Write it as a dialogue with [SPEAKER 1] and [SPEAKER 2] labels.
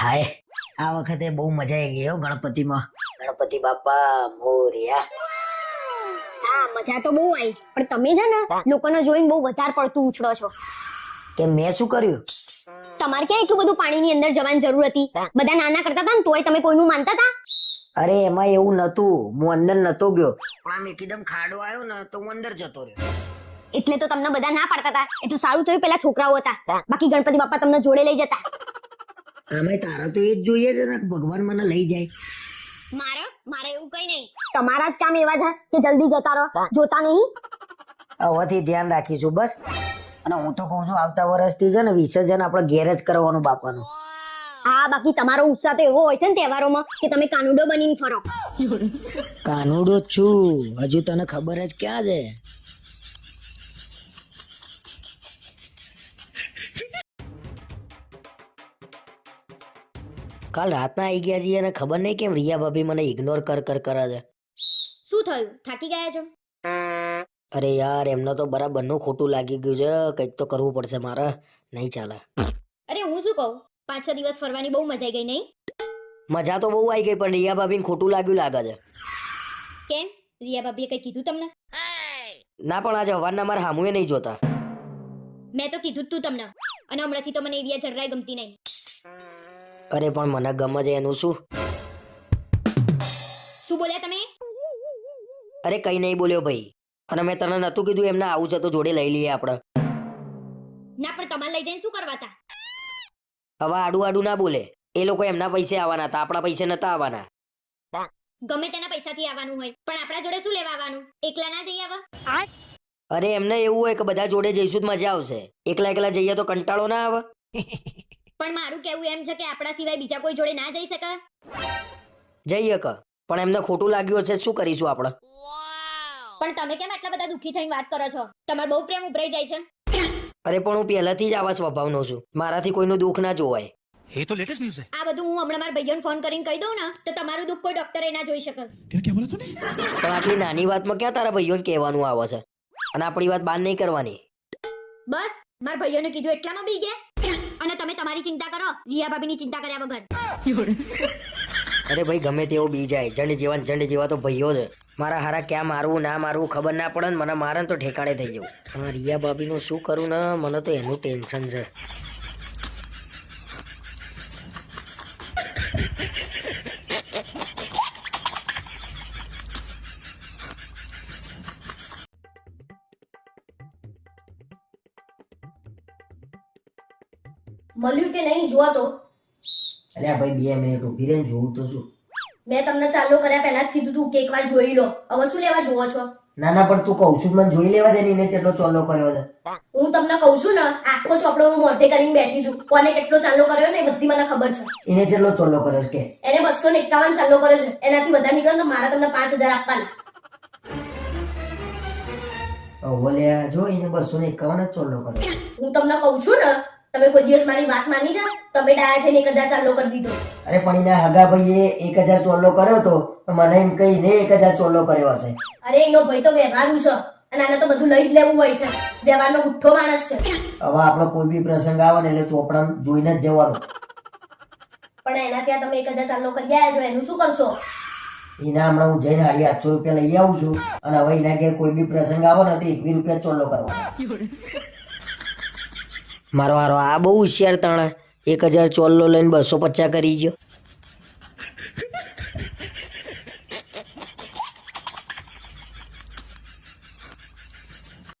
[SPEAKER 1] હાય. આ વખતે બહુ મજા આવી ગઈ હો ગણપતિમાં. ગણપતિ બાપા મોરિયા.
[SPEAKER 2] હા મજા તો બહુ આવી. પણ તમે છે ને લોકોને જોઈને બહુ વધારે પડતું ઉછળો છો.
[SPEAKER 1] કે મેં શું કર્યું?
[SPEAKER 2] તમારે ક્યાં એટલું બધું પાણીની અંદર જવાની જરૂર હતી? બધા નાના કરતા હતા ને તોય તમે કોઈનું માનતા હતા?
[SPEAKER 1] અરે એમાં એવું નતું હું અંદર નતો ગયો. પણ આમ એકદમ ખાડો આવ્યો ને તો હું અંદર જતો રહ્યો.
[SPEAKER 2] એટલે તો તમને બધા ના પાડતા હતા. એટલું સારું થયું પેલા છોકરાઓ હતા. બાકી ગણપતિ બાપા તમને જોડે લઈ જતા.
[SPEAKER 1] આમાં તારા તો એ જ જોઈએ છે ને ભગવાન મને લઈ જાય.
[SPEAKER 2] મારે? મારે એવું કઈ નહીં. તમારા જ કામ એવા છે કે જલ્દી જતા રહો. જોતા નહીં?
[SPEAKER 1] હવેથી ધ્યાન રાખીશું બસ. અને હું તો કહું છું આવતા વર્ષથી છે ને વિસર્જન આપણે ઘેર જ કરવાનું બાપાનું.
[SPEAKER 2] હા બાકી તમારો ઉત્સાહ તો એવો હોય છે ને તહેવારોમાં કે તમે કાનુડો બનીને ફરો.
[SPEAKER 1] કાનુડો છું. હજુ તને ખબર જ ક્યાં છે? કાલ રાતના આવી ગયા છીએ અને ખબર નહીં કેમ રિયા ભાભી મને ઇગ્નોર કર કર કરે છે.
[SPEAKER 2] શું થયું? થાકી ગયા છો?
[SPEAKER 1] અરે યાર એમને તો બરાબરનું ખોટું લાગી ગયું છે. કંઈક તો કરવું પડશે મારે. નહીં ચાલે.
[SPEAKER 2] અરે હું શું કહું? પાંચ છ દિવસ ફરવાની બહુ મજા આવી ગઈ નહીં?
[SPEAKER 1] મજા તો બહુ આવી ગઈ પણ રિયા ભાભીને ખોટું લાગ્યું લાગે છે.
[SPEAKER 2] કેમ? રિયા ભાભીએ કઈ કીધું તમને?
[SPEAKER 1] ના પણ આજે હવારના મારા હામુએ નહીં જોતા.
[SPEAKER 2] મેં તો કીધું તું તમને. અને હમણાંથી તો મને એવી જરાય ગમતી નહીં.
[SPEAKER 1] અરે પણ મને ગમે છે એનું શું?
[SPEAKER 2] શું બોલ્યા તમે?
[SPEAKER 1] અરે કઈ નહીં બોલ્યો ભાઈ. અને મેં તને નતું કીધું એમને આવું છે તો જોડે લઈ લઈએ આપણે.
[SPEAKER 2] ના પણ તમારે લઈ જઈને શું કરવા હતા
[SPEAKER 1] હવે આડું આડું ના બોલે. એ લોકો એમના પૈસે આવવાના હતા આપણા પૈસે નતા આવવાના.
[SPEAKER 2] ગમે તેના પૈસાથી આવવાનું હોય પણ આપણા જોડે શું લેવા આવવાનું? એકલા ના જઈ આવા
[SPEAKER 1] અરે એમને એવું હોય કે બધા જોડે જઈશું તો મજા આવશે. એકલા એકલા જઈએ તો કંટાળો ના આવે.
[SPEAKER 2] પણ મારું કેવું એમ છે કે આપણા સિવાય બીજા કોઈ જોડે ના જઈ શકે
[SPEAKER 1] જઈએ ક પણ એમને ખોટું લાગ્યું હશે શું કરીશું આપણે
[SPEAKER 2] પણ તમે કેમ આટલા બધા દુઃખી થઈને વાત કરો છો તમારો બહુ પ્રેમ ઉભરાઈ જાય છે
[SPEAKER 1] અરે પણ હું પહેલાથી જ આવા સ્વભાવનો છું મારાથી કોઈનું દુઃખ ના જોવાય
[SPEAKER 3] ये तो लेटेस्ट न्यूज है
[SPEAKER 2] આ બધું હું હમણાં મારા ભાઈઓને ફોન કરીને કહી દઉં ને તો તમારું દુઃખ કોઈ ડોક્ટરે ના જોઈ શકે
[SPEAKER 3] क्या क्या बोला तूने
[SPEAKER 1] પણ આટલી નાની વાતમાં ક્યાં તારા ભાઈઓને કહેવાનું આવે છે અને આપણી વાત બાર નહીં કરવાની
[SPEAKER 2] બસ મારા ભાઈઓને કીધું એટલામાં બી ગયા અને તમે તમારી ચિંતા કરો રિયા ભાભીની ચિંતા કર્યા વગર.
[SPEAKER 1] અરે ભાઈ, ગમે તેવો બી જાય. જંડ જેવા જંડ જેવા તો ભાઈઓ છે મારા હારા ક્યાં મારવું, ના મારવું ખબર ના પડે ને મને મારે તો ઠેકાણે થઈ જવું. પણ રિયા ભાભીનું શું કરું ને, મને તો એનું ટેન્શન છે.
[SPEAKER 2] મળ્યું કે નહીં જોવા તો?
[SPEAKER 1] અલ્યા ભાઈ બે મિનિટ ઊભી રહીને જોઉં તો શું?
[SPEAKER 2] મેં તમને ચાલુ કર્યા પહેલા જ કીધું તું કે એકવાર જોઈ લો. હવે શું લેવા જોવો છો?
[SPEAKER 1] ના ના પણ તું છું મને જોઈ લેવા દે ને કેટલો ચોલ્લો કર્યો છે.
[SPEAKER 2] હું તમને કહું છું ને આખો ચોપડો હું મોઢે કરીને બેઠી છું. કોને કેટલો ચાલો કર્યો ને બધી મને ખબર છે.
[SPEAKER 1] એને કેટલો ચોલ્લો કર્યો છે કે?
[SPEAKER 2] એને બસો ને એકાવન ચાલુ કર્યો છે. એનાથી વધારે નીકળો તો મારા તમને પાંચ હજાર આપવાના.
[SPEAKER 1] ઓલ્યા જો એને બસો ને એકાવન જ ચોલ્લો કર્યો
[SPEAKER 2] હું તમને કહું છું ને તમે કોઈ દિવસ મારી વાત માની છે? તમે ડાયા થઈને એક હજાર ચાલો કરી દીધો.
[SPEAKER 1] અરે પણ એના હગા ભાઈએ એક હજાર ચોલ્લો કર્યો તો મને એમ કહીને એક હજાર ચોલ્લો કર્યો હશે.
[SPEAKER 2] અરે એનો ભાઈ તો વ્યવહારુ છે. અને આને તો બધું લઈ જ લેવું હોય છે. વ્યવહારનો ગુઠ્ઠો માણસ છે.
[SPEAKER 1] હવે આપણો કોઈ બી પ્રસંગ આવે ને એટલે ચોપડા જોઈને જ જવાનું.
[SPEAKER 2] પણ એના ત્યાં તમે એક હજાર ચાલો કરી આવ્યા છો એનું શું કરશો?
[SPEAKER 1] એના હમણાં હું જઈને હાડી આઠસો રૂપિયા લઈ આવું છું. અને હવે એના ઘેર કોઈ બી પ્રસંગ આવે ને તો બી રૂપિયા ચોલ્લો કરવાનો. મારો હારો આ બહુ હોશિયાર તાણે. એક હજાર ચોલ્લો લઈને બસો પચાસ કરી ગયો.